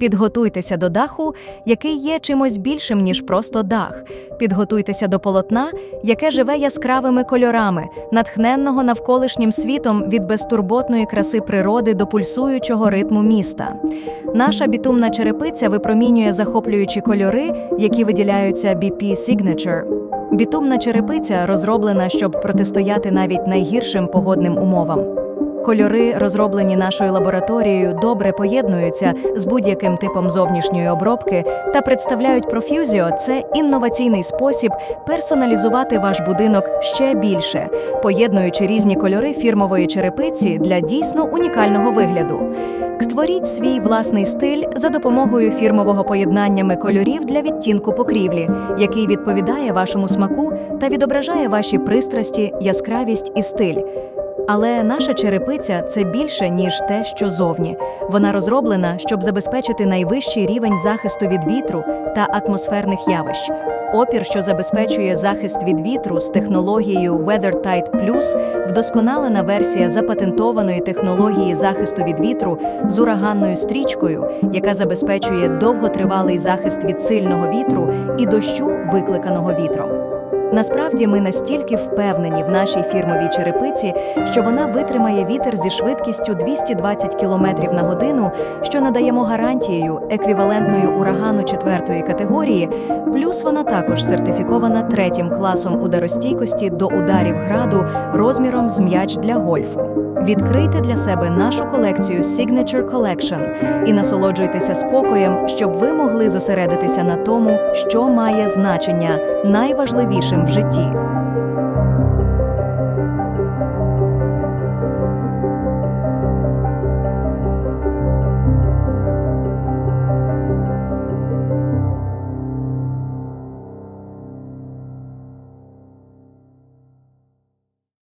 Підготуйтеся до даху, який є чимось більшим, ніж просто дах. Підготуйтеся до полотна, яке живе яскравими кольорами, натхненного навколишнім світом від безтурботної краси природи до пульсуючого ритму міста. Наша бітумна черепиця випромінює захоплюючі кольори, які виділяються BP Signature. Бітумна черепиця розроблена, щоб протистояти навіть найгіршим погодним умовам. Кольори, розроблені нашою лабораторією, добре поєднуються з будь-яким типом зовнішньої обробки та представляють Profusio – це інноваційний спосіб персоналізувати ваш будинок ще більше, поєднуючи різні кольори фірмової черепиці для дійсно унікального вигляду. Створіть свій власний стиль за допомогою фірмового поєднаннями кольорів для відтінку покрівлі, який відповідає вашому смаку та відображає ваші пристрасті, яскравість і стиль. Але наша черепиця це більше, ніж те, що зовні. Вона розроблена, щоб забезпечити найвищий рівень захисту від вітру та атмосферних явищ. Опір, що забезпечує захист від вітру з технологією WeatherTight Plus, вдосконалена версія запатентованої технології захисту від вітру з ураганною стрічкою, яка забезпечує довготривалий захист від сильного вітру і дощу, викликаного вітром. Насправді ми настільки впевнені в нашій фірмовій черепиці, що вона витримає вітер зі швидкістю 220 км на годину, що надаємо гарантією еквівалентною урагану четвертої категорії. Плюс вона також сертифікована третім класом ударостійкості до ударів граду розміром з м'яч для гольфу. Відкрийте для себе нашу колекцію Signature Collection і насолоджуйтеся спокоєм, щоб ви могли зосередитися на тому, що має значення найважливішим в житті.